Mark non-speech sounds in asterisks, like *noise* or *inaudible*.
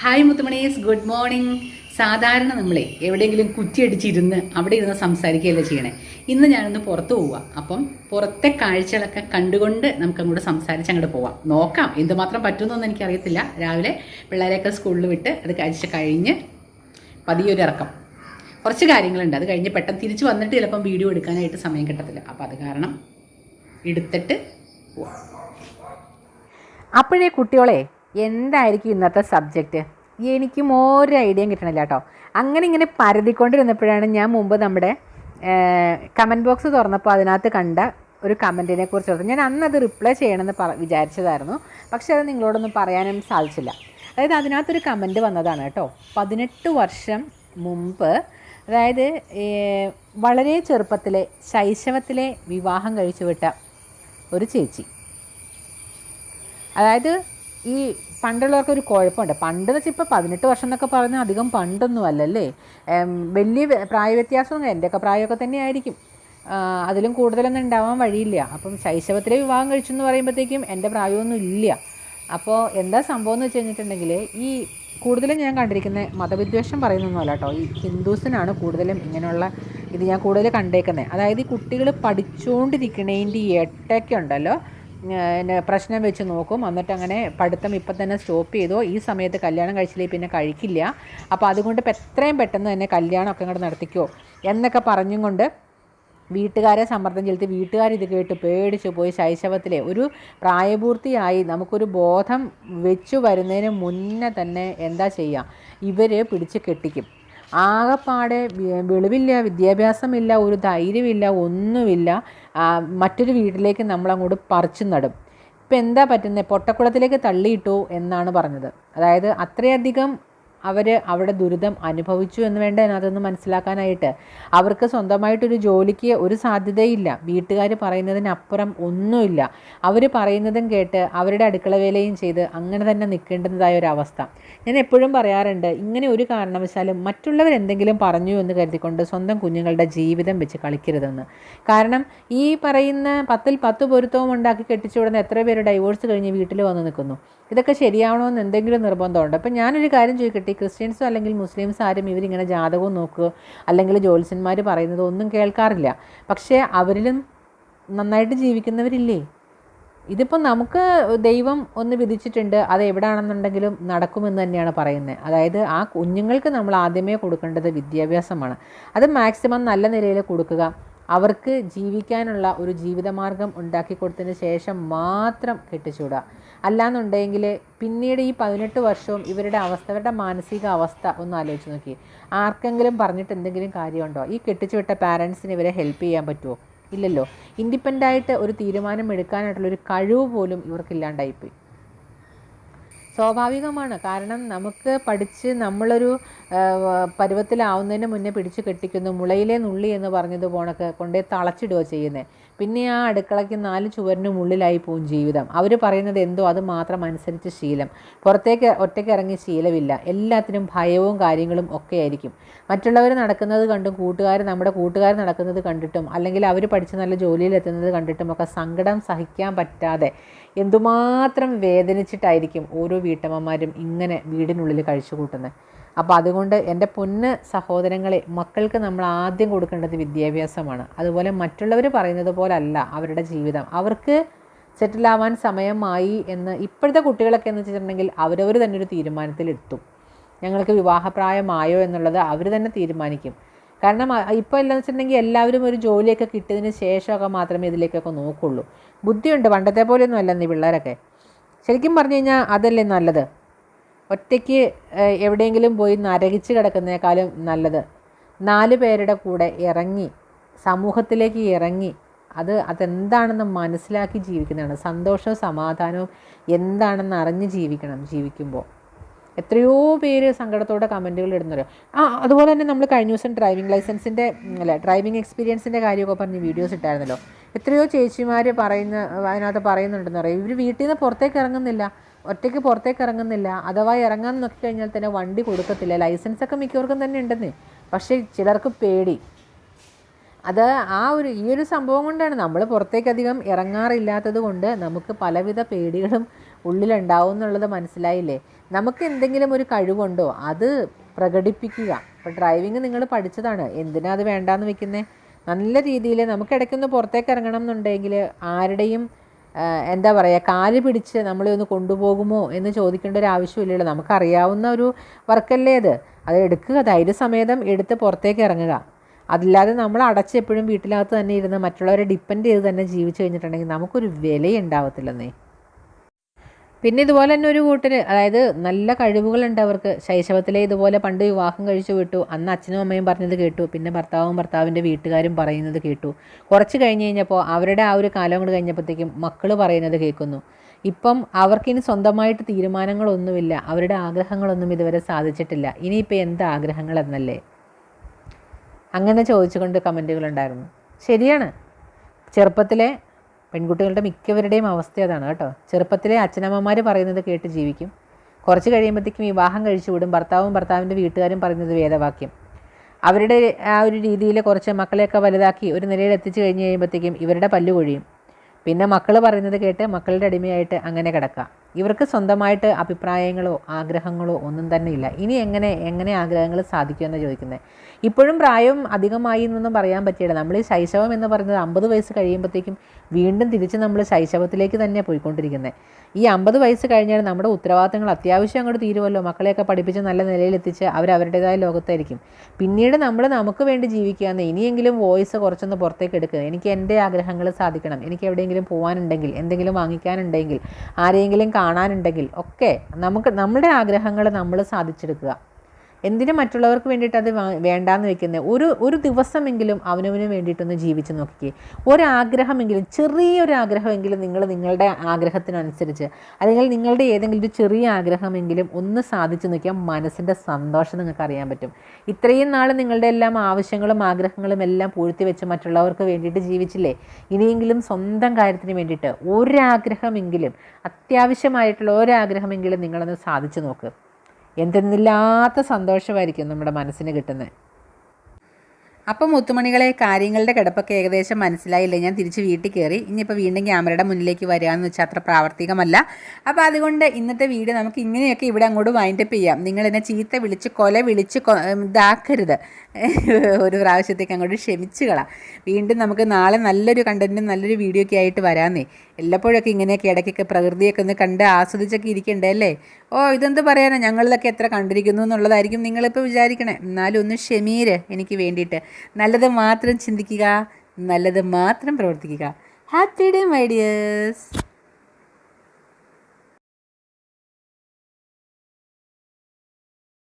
Hi മുത്തുമണീസ്. Good morning സാധാരണ നമ്മളെ എവിടെയെങ്കിലും കുറ്റിയടിച്ചിരുന്ന് അവിടെ ഇരുന്ന് സംസാരിക്കുകയല്ല ചെയ്യണേ? ഇന്ന് ഞാനൊന്ന് പുറത്തു പോവാം അപ്പം പുറത്തെ കാഴ്ചകളൊക്കെ കണ്ടുകൊണ്ട് നമുക്ക് അങ്ങോട്ട് സംസാരിച്ച് അങ്ങോട്ട് പോവാം. നോക്കാം എന്തുമാത്രം പറ്റുമെന്നൊന്നും എനിക്കറിയത്തില്ല. രാവിലെ പിള്ളേരെയൊക്കെ സ്കൂളിൽ വിട്ട് അത് കഴിച്ച് കഴിഞ്ഞ് പതിയൊരു ഇറക്കം. കുറച്ച് കാര്യങ്ങളുണ്ട്. അത് കഴിഞ്ഞ് പെട്ടെന്ന് തിരിച്ച് വന്നിട്ട് ചിലപ്പം വീഡിയോ എടുക്കാനായിട്ട് സമയം കിട്ടത്തില്ല. അപ്പം അത് കാരണം എടുത്തിട്ട് പോവാം. അപ്പോഴേ കുട്ടികളെ എന്തായിരിക്കും ഇന്നത്തെ സബ്ജക്റ്റ് എനിക്കും ഒരു ഐഡിയയും കിട്ടണില്ല കേട്ടോ അങ്ങനെ ഇങ്ങനെ പരതിക്കൊണ്ടിരുന്നപ്പോഴാണ് ഞാൻ മുമ്പ് നമ്മുടെ കമന്റ് ബോക്സ് തുറന്നപ്പോൾ അതിനകത്ത് കണ്ട ഒരു കമന്റിനെ കുറിച്ച് ഓർത്തു ഞാൻ അന്ന് അത് റിപ്ലൈ ചെയ്യണമെന്ന് പറ വിചാരിച്ചതായിരുന്നു. പക്ഷേ അത് നിങ്ങളോടൊന്നും പറയാനും സാധിച്ചില്ല. അതായത് അതിനകത്തൊരു കമന്റ് വന്നതാണ് കേട്ടോ പതിനെട്ട് വർഷം മുമ്പ് അതായത് വളരെ ചെറുപ്പത്തിലെ ശൈശവത്തിലെ വിവാഹം കഴിച്ചു വിട്ട ഒരു ചേച്ചി. അതായത് ഈ പണ്ടുള്ളവർക്ക് ഒരു കുഴപ്പമുണ്ട്. പണ്ട് വെച്ചാൽ ഇപ്പോൾ പതിനെട്ട് വർഷം എന്നൊക്കെ പറഞ്ഞാൽ അധികം പണ്ടൊന്നും അല്ലല്ലേ? അല്ലേ വലിയ പ്രായ വ്യത്യാസമൊന്നും എന്റെയൊക്കെ പ്രായമൊക്കെ തന്നെ ആയിരിക്കും. അതിലും കൂടുതലൊന്നും ഉണ്ടാവാൻ വഴിയില്ല. അപ്പം ശൈശവത്തിലെ വിവാഹം കഴിച്ചു എന്ന് പറയുമ്പോഴത്തേക്കും എന്റെ പ്രായമൊന്നും ഇല്ല. അപ്പോൾ എന്താ സംഭവം എന്ന് വെച്ച് കഴിഞ്ഞിട്ടുണ്ടെങ്കിൽ ഈ കൂടുതലും ഞാൻ കണ്ടിരിക്കുന്ന മതവിദ്വേഷം പറയുന്നൊന്നുമല്ല കേട്ടോ. ഈ ഹിന്ദുസിനാണ് കൂടുതലും ഇങ്ങനെയുള്ള ഇത് ഞാൻ കൂടുതൽ കണ്ടേക്കുന്നത് അതായത് ഈ കുട്ടികൾ പഠിച്ചുകൊണ്ടിരിക്കണേന്റെ ഈ എട്ടൊക്കെ ഉണ്ടല്ലോ. പിന്നെ പ്രശ്നം വെച്ച് നോക്കും. എന്നിട്ട് അങ്ങനെ പഠിത്തം ഇപ്പം തന്നെ സ്റ്റോപ്പ് ചെയ്തോ. ഈ സമയത്ത് കല്യാണം കഴിച്ചില്ലെങ്കിൽ പിന്നെ കഴിക്കില്ല. അപ്പോൾ അതുകൊണ്ട് ഇപ്പം എത്രയും പെട്ടെന്ന് തന്നെ കല്യാണമൊക്കെ ഇങ്ങോട്ട് നടത്തിക്കോ എന്നൊക്കെ പറഞ്ഞും കൊണ്ട് വീട്ടുകാരെ സമ്മർദ്ദം ചെലുത്തി വീട്ടുകാർ ഇത് കേട്ട് പേടിച്ച് പോയി ശൈശവത്തിലെ. ഒരു പ്രായപൂർത്തിയായി നമുക്കൊരു ബോധം വെച്ചു വരുന്നതിന് മുന്നേ തന്നെ എന്താ ചെയ്യുക? ഇവർ പിടിച്ച് കെട്ടിക്കും. ആകെപ്പാടെ വെളിവില്ല വിദ്യാഭ്യാസമില്ല ഒരു ധൈര്യമില്ല ഒന്നുമില്ല. മറ്റൊരു വീട്ടിലേക്ക് നമ്മളങ്ങോട്ട് പറിച്ചു നടും. ഇപ്പം എന്താ പറ്റുന്നത് പൊട്ടക്കുളത്തിലേക്ക് തള്ളിയിട്ടു എന്നാണ് പറഞ്ഞത്. അതായത് അത്രയധികം അവർ അവിടെ ദുരിതം അനുഭവിച്ചു എന്ന് വേണ്ട അതൊന്ന് മനസ്സിലാക്കാനായിട്ട്. അവർക്ക് സ്വന്തമായിട്ടൊരു ജോലിക്ക് ഒരു സാധ്യതയില്ല. വീട്ടുകാർ പറയുന്നതിനപ്പുറം ഒന്നുമില്ല. അവർ പറയുന്നതും കേട്ട് അവരുടെ അടുക്കള വേലയും ചെയ്ത് അങ്ങനെ തന്നെ നിൽക്കേണ്ടതായ ഒരു അവസ്ഥ ഞാൻ എപ്പോഴും പറയാറുണ്ട് ഇങ്ങനെ ഒരു കാരണവശാലും മറ്റുള്ളവർ എന്തെങ്കിലും പറഞ്ഞു എന്ന് കരുതിക്കൊണ്ട് സ്വന്തം കുഞ്ഞുങ്ങളുടെ ജീവിതം വെച്ച് കളിക്കരുതെന്ന്. കാരണം ഈ പറയുന്ന പത്തിൽ പത്ത് പൊരുത്തവും ഉണ്ടാക്കി കെട്ടിച്ചുവിടുന്ന എത്ര പേര് ഡൈവോഴ്സ് കഴിഞ്ഞ് വീട്ടിൽ വന്ന് നിൽക്കുന്നു. ഇതൊക്കെ ശരിയാവണമെന്ന് എന്തെങ്കിലും നിർബന്ധമുണ്ട്? അപ്പം ഞാനൊരു കാര്യം ചോദിക്കട്ടെ ക്രിസ്ത്യൻസോ അല്ലെങ്കിൽ മുസ്ലിംസ് ആരും ഇവരിങ്ങനെ ജാതകവും നോക്കുക അല്ലെങ്കിൽ ജ്യോത്സ്യന്മാർ പറയുന്നത് ഒന്നും കേൾക്കാറില്ല. പക്ഷേ അവരിലും നന്നായിട്ട് ജീവിക്കുന്നവരില്ലേ? ഇതിപ്പോൾ നമുക്ക് ദൈവം ഒന്ന് വിധിച്ചിട്ടുണ്ട് അത് എവിടെയാണെന്നുണ്ടെങ്കിലും നടക്കുമെന്ന് തന്നെയാണ് പറയുന്നത്. അതായത് ആ കുഞ്ഞുങ്ങൾക്ക് നമ്മൾ ആദ്യമേ കൊടുക്കേണ്ടത് വിദ്യാഭ്യാസമാണ്. അത് മാക്സിമം നല്ല നിലയിൽ കൊടുക്കുക. അവർക്ക് ജീവിക്കാനുള്ള ഒരു ജീവിതമാർഗം ഉണ്ടാക്കി കൊടുത്തതിന് ശേഷം മാത്രം കെട്ടിച്ചൂടുക. അല്ലാന്നുണ്ടെങ്കിൽ പിന്നീട് ഈ പതിനെട്ട് വർഷവും ഇവരുടെ അവസ്ഥ ഇവരുടെ മാനസിക അവസ്ഥ ഒന്ന് ആലോചിച്ച് നോക്കി. ആർക്കെങ്കിലും പറഞ്ഞിട്ട് എന്തെങ്കിലും കാര്യമുണ്ടോ? ഈ കെട്ടിച്ചുവിട്ട പാരൻസിന് ഇവരെ ഹെൽപ്പ് ചെയ്യാൻ പറ്റുമോ ഇല്ലല്ലോ. ഇൻഡിപെൻഡായിട്ട് ഒരു തീരുമാനം എടുക്കാനായിട്ടുള്ള ഒരു കഴിവ് പോലും ഇവർക്കില്ലാണ്ടായിപ്പോയി. സ്വാഭാവികമാണ്. കാരണം നമുക്ക് പഠിച്ച് നമ്മളൊരു പരുവത്തിലാവുന്നതിന് മുന്നേ പിടിച്ച് കെട്ടിക്കുന്നു മുളയിലെ നുള്ളി എന്ന് പറഞ്ഞത് പോണക്ക് കൊണ്ടേ തളച്ചിടുക ചെയ്യുന്നത് പിന്നെ ആ അടുക്കളയ്ക്ക് നാല് ചുവരിനും ഉള്ളിലായി പോവും ജീവിതം. അവർ പറയുന്നത് എന്തോ അത് മാത്രം അനുസരിച്ച് ശീലം. പുറത്തേക്ക് ഒറ്റയ്ക്ക് ഇറങ്ങി ശീലമില്ല. എല്ലാത്തിനും ഭയവും കാര്യങ്ങളും ഒക്കെ ആയിരിക്കും. മറ്റുള്ളവർ നടക്കുന്നത് കണ്ടും കൂട്ടുകാർ നമ്മുടെ കൂട്ടുകാർ നടക്കുന്നത് കണ്ടിട്ടും അല്ലെങ്കിൽ അവർ പഠിച്ച് നല്ല ജോലിയിൽ എത്തുന്നത് കണ്ടിട്ടും ഒക്കെ സങ്കടം സഹിക്കാൻ പറ്റാതെ എന്തുമാത്രം വേദനിച്ചിട്ടായിരിക്കും ഓരോ വീട്ടമ്മമാരും ഇങ്ങനെ വീടിനുള്ളിൽ കഴിച്ചു കൂട്ടുന്നത് അപ്പോൾ അതുകൊണ്ട് എന്റെ പൊന്ന് സഹോദരങ്ങളെ മക്കൾക്ക് നമ്മൾ ആദ്യം കൊടുക്കേണ്ടത് വിദ്യാഭ്യാസമാണ്. അതുപോലെ മറ്റുള്ളവർ പറയുന്നത് പോലല്ല അവരുടെ ജീവിതം. അവർക്ക് സെറ്റിലാവാൻ സമയമായി എന്ന് ഇപ്പോഴത്തെ കുട്ടികളൊക്കെ എന്ന് വെച്ചിട്ടുണ്ടെങ്കിൽ അവരവർ തന്നെ ഒരു തീരുമാനത്തിലെത്തും. ഞങ്ങൾക്ക് വിവാഹപ്രായമായോ എന്നുള്ളത് അവർ തന്നെ തീരുമാനിക്കും. കാരണം ഇപ്പോൾ എന്താണെന്ന് വെച്ചിട്ടുണ്ടെങ്കിൽ എല്ലാവരും ഒരു ജോലിയൊക്കെ കിട്ടിയതിന് ശേഷമൊക്കെ മാത്രമേ ഇതിലേക്കൊക്കെ നോക്കുള്ളൂ. ബുദ്ധിയുണ്ട്. പണ്ടത്തെ പോലെയൊന്നും അല്ലെന്ന് ഈ പിള്ളേരൊക്കെ. ശരിക്കും പറഞ്ഞു കഴിഞ്ഞാൽ അതല്ലേ നല്ലത്? ഒറ്റയ്ക്ക് എവിടെയെങ്കിലും പോയി നരകിച്ച് കിടക്കുന്നേക്കാളും നല്ലത്. നാല് പേരുടെ കൂടെ ഇറങ്ങി സമൂഹത്തിലേക്ക് ഇറങ്ങി അത് അതെന്താണെന്ന് മനസ്സിലാക്കി ജീവിക്കുന്നതാണ്. സന്തോഷവും സമാധാനവും എന്താണെന്ന് അറിഞ്ഞ് ജീവിക്കണം ജീവിക്കുമ്പോൾ. എത്രയോ പേര് സങ്കടത്തോടെ കമന്റുകൾ ഇടുന്നവരോ ആ അതുപോലെ തന്നെ നമ്മൾ കഴിഞ്ഞ ദിവസം ഡ്രൈവിംഗ് ലൈസൻസിന്റെ അല്ല ഡ്രൈവിംഗ് എക്സ്പീരിയൻസിന്റെ കാര്യമൊക്കെ പറഞ്ഞ് വീഡിയോസ് ഇട്ടായിരുന്നല്ലോ. എത്രയോ ചേച്ചിമാർ പറയുന്ന അതിനകത്ത് പറയുന്നുണ്ടെന്ന് പറയും. ഇവർ വീട്ടിൽ നിന്ന് പുറത്തേക്ക് ഇറങ്ങുന്നില്ല. ഒറ്റയ്ക്ക് പുറത്തേക്ക് ഇറങ്ങുന്നില്ല. അഥവാ ഇറങ്ങാൻ നോക്കി കഴിഞ്ഞാൽ തന്നെ വണ്ടി കൊടുക്കത്തില്ല. ലൈസൻസൊക്കെ മിക്കവർക്കും തന്നെ ഉണ്ടെന്ന്. പക്ഷേ ചിലർക്ക് പേടി. അത് ആ ഒരു ഈ ഒരു സംഭവം കൊണ്ടാണ് നമ്മൾ പുറത്തേക്കധികം ഇറങ്ങാറില്ലാത്തത് കൊണ്ട് നമുക്ക് പലവിധ പേടികളും ഉള്ളിലുണ്ടാവും എന്നുള്ളത് മനസ്സിലായില്ലേ? നമുക്ക് എന്തെങ്കിലും ഒരു കഴിവുണ്ടോ? അത് പ്രകടിപ്പിക്കുക. ഇപ്പോൾ ഡ്രൈവിങ് നിങ്ങൾ പഠിച്ചതാണ്. എന്തിനാ അത് വേണ്ടാന്ന് വെക്കുന്നത് നല്ല രീതിയിൽ നമുക്ക് ഇടയ്ക്കൊന്ന് പുറത്തേക്ക് ഇറങ്ങണം എന്നുണ്ടെങ്കിൽ ആരുടെയും എന്താ പറയുക കാൽ പിടിച്ച് നമ്മളെ ഒന്ന് കൊണ്ടുപോകുമോ എന്ന് ചോദിക്കേണ്ട ഒരു ആവശ്യമില്ലല്ലോ. നമുക്കറിയാവുന്ന ഒരു വർക്കല്ലേ അത്. അത് എടുക്കുക ധൈര്യസമേതം എടുത്ത് പുറത്തേക്ക് ഇറങ്ങുക. അതില്ലാതെ നമ്മൾ അടച്ച് എപ്പോഴും വീട്ടിനകത്ത് തന്നെ ഇരുന്ന് മറ്റുള്ളവരെ ഡിപ്പെൻഡ് ചെയ്ത് തന്നെ ജീവിച്ചു കഴിഞ്ഞിട്ടുണ്ടെങ്കിൽ നമുക്കൊരു വിലയുണ്ടാവത്തില്ലെന്നേ. പിന്നെ ഇതുപോലെ തന്നെ ഒരു കൂട്ടർ അതായത് നല്ല കഴിവുകളുണ്ട് അവർക്ക്. ശൈശവത്തിലെ ഇതുപോലെ പണ്ട് വിവാഹം കഴിച്ചു വിട്ടു. അന്ന് അച്ഛനും അമ്മയും പറഞ്ഞത് കേട്ടു. പിന്നെ ഭർത്താവും ഭർത്താവിന്റെ വീട്ടുകാരും പറയുന്നത് കേട്ടു. കുറച്ച് കഴിഞ്ഞ് കഴിഞ്ഞപ്പോൾ അവരുടെ ആ ഒരു കാലം കൊണ്ട് കഴിഞ്ഞപ്പോഴത്തേക്കും മക്കൾ പറയുന്നത് കേൾക്കുന്നു. ഇപ്പം അവർക്കിനി സ്വന്തമായിട്ട് തീരുമാനങ്ങളൊന്നുമില്ല. അവരുടെ ആഗ്രഹങ്ങളൊന്നും ഇതുവരെ സാധിച്ചിട്ടില്ല. ഇനിയിപ്പോൾ എന്ത് ആഗ്രഹങ്ങൾ എന്നല്ലേ? അങ്ങനെ ചോദിച്ചുകൊണ്ട് കമന്റുകളുണ്ടായിരുന്നു ശരിയാണ്. ചെറുപ്പത്തിലെ പെൺകുട്ടികളുടെ മിക്കവരുടെയും അവസ്ഥ അതാണ് കേട്ടോ. ചെറുപ്പത്തിലെ അച്ഛനമ്മമാർ പറയുന്നത് കേട്ട് ജീവിക്കും. കുറച്ച് കഴിയുമ്പോഴത്തേക്കും വിവാഹം കഴിച്ചു വിടും. ഭർത്താവും ഭർത്താവിന്റെ വീട്ടുകാരും പറയുന്നത് വേദവാക്യം. അവരുടെ ആ ഒരു രീതിയിൽ കുറച്ച് മക്കളെയൊക്കെ വലുതാക്കി ഒരു നിലയിൽ എത്തിച്ചു കഴിഞ്ഞ് കഴിയുമ്പോഴത്തേക്കും ഇവരുടെ പല്ലു കൊഴിയും. പിന്നെ മക്കൾ പറയുന്നത് കേട്ട് മക്കളുടെ അടിമയായിട്ട് അങ്ങനെ കിടക്കുക ഇവർക്ക് സ്വന്തമായിട്ട് അഭിപ്രായങ്ങളോ ആഗ്രഹങ്ങളോ ഒന്നും തന്നെ ഇല്ല. ഇനി എങ്ങനെ എങ്ങനെ ആഗ്രഹങ്ങൾ സാധിക്കുമെന്ന് ചോദിക്കുന്നത് ഇപ്പോഴും പ്രായം അധികമായി എന്നൊന്നും പറയാൻ പറ്റില്ല നമ്മൾ ഈ ശൈശവം എന്ന് പറയുന്നത് അമ്പത് വയസ്സ് കഴിയുമ്പോഴത്തേക്കും വീണ്ടും തിരിച്ച് നമ്മൾ ശൈശവത്തിലേക്ക് തന്നെ പോയിക്കൊണ്ടിരിക്കുന്നത് ഈ അമ്പത് വയസ്സ് കഴിഞ്ഞാൽ നമ്മുടെ ഉത്തരവാദിത്തങ്ങൾ അത്യാവശ്യം അങ്ങോട്ട് തീരുമല്ലോ. മക്കളെയൊക്കെ പഠിപ്പിച്ച് നല്ല നിലയിലെത്തിച്ച് അവർ അവരുടേതായ ലോകത്തായിരിക്കും. പിന്നീട് നമ്മൾ നമുക്ക് വേണ്ടി ജീവിക്കുകയെന്ന് ഇനിയെങ്കിലും വോയിസ് കുറച്ചൊന്ന് പുറത്തേക്ക് എടുക്കുക. എനിക്ക് എന്റെ ആഗ്രഹങ്ങൾ സാധിക്കണം. എനിക്ക് എവിടെയെങ്കിലും പോകാനുണ്ടെങ്കിൽ എന്തെങ്കിലും വാങ്ങിക്കാനുണ്ടെങ്കിൽ ആരെയെങ്കിലും കാണാനുണ്ടെങ്കിൽ ഒക്കെ നമുക്ക് നമ്മുടെ ആഗ്രഹങ്ങൾ നമ്മൾ സാധിച്ചെടുക്കുക. എന്തിനു മറ്റുള്ളവർക്ക് വേണ്ടിയിട്ട് അത് വേണ്ടാന്ന് വെക്കുന്നത് ഒരു ഒരു ദിവസമെങ്കിലും അവനവന് വേണ്ടിയിട്ടൊന്ന് ജീവിച്ച് നോക്കിക്കേ. ഒരാഗ്രഹമെങ്കിലും ചെറിയൊരു ആഗ്രഹമെങ്കിലും നിങ്ങൾ നിങ്ങളുടെ ആഗ്രഹത്തിനനുസരിച്ച് അല്ലെങ്കിൽ നിങ്ങളുടെ ഏതെങ്കിലും ഒരു ചെറിയ ആഗ്രഹമെങ്കിലും ഒന്ന് സാധിച്ചു നോക്കിയാൽ മനസ്സിന്റെ സന്തോഷം നിങ്ങൾക്ക് അറിയാൻ പറ്റും. ഇത്രയും നാൾ നിങ്ങളുടെ എല്ലാം ആവശ്യങ്ങളും ആഗ്രഹങ്ങളും എല്ലാം പൂഴ്ത്തി വെച്ച് മറ്റുള്ളവർക്ക് വേണ്ടിയിട്ട് ജീവിച്ചില്ലേ? ഇനിയെങ്കിലും സ്വന്തം കാര്യത്തിന് വേണ്ടിയിട്ട് ഒരാഗ്രഹമെങ്കിലും അത്യാവശ്യമായിട്ടുള്ള ഒരാഗ്രഹമെങ്കിലും നിങ്ങളൊന്ന് സാധിച്ചു നോക്ക്. എന്തെന്നില്ലാത്ത സന്തോഷമായിരിക്കും നമ്മുടെ മനസ്സിന് കിട്ടുന്നത് അപ്പം മുത്തുമണികളെ കാര്യങ്ങളുടെ കിടപ്പൊക്കെ ഏകദേശം മനസ്സിലായില്ല? ഞാൻ തിരിച്ച് വീട്ടിൽ കയറി ഇനിയിപ്പോൾ വീണ്ടും ക്യാമറയുടെ മുന്നിലേക്ക് വരികയെന്ന് വെച്ചാൽ അത്ര പ്രാവർത്തികമല്ല. അപ്പോൾ അതുകൊണ്ട് ഇന്നത്തെ വീഡിയോ നമുക്ക് ഇങ്ങനെയൊക്കെ ഇവിടെ അങ്ങോട്ട് വൈൻഡപ്പ് ചെയ്യാം. നിങ്ങൾ എന്നെ ചീത്ത വിളിച്ച് കൊല വിളിച്ച് ഇതാക്കരുത്. *laughs* ഒരു പ്രാവശ്യത്തേക്ക് അങ്ങോട്ട് ക്ഷമിച്ചുകളാം വീണ്ടും നമുക്ക് നാളെ നല്ലൊരു കണ്ടന്റും നല്ലൊരു വീഡിയോ ഒക്കെ ആയിട്ട് വരാമെന്നേ എല്ലപ്പോഴൊക്കെ ഇങ്ങനെയൊക്കെ ഇടയ്ക്കൊക്കെ പ്രകൃതിയൊക്കെ ഒന്ന് കണ്ട് ആസ്വദിച്ചൊക്കെ ഇരിക്കണ്ടേ അല്ലേ? ഓ ഇതെന്ത് പറയാനാ? ഞങ്ങളിതൊക്കെ എത്ര കണ്ടിരിക്കുന്നു എന്നുള്ളതായിരിക്കും നിങ്ങളിപ്പോൾ വിചാരിക്കണേ. എന്നാലും ഒന്ന് ക്ഷമീര് എനിക്ക് വേണ്ടിയിട്ട്. നല്ലത് മാത്രം ചിന്തിക്കുക നല്ലത് മാത്രം പ്രവർത്തിക്കുക. Happy day my dears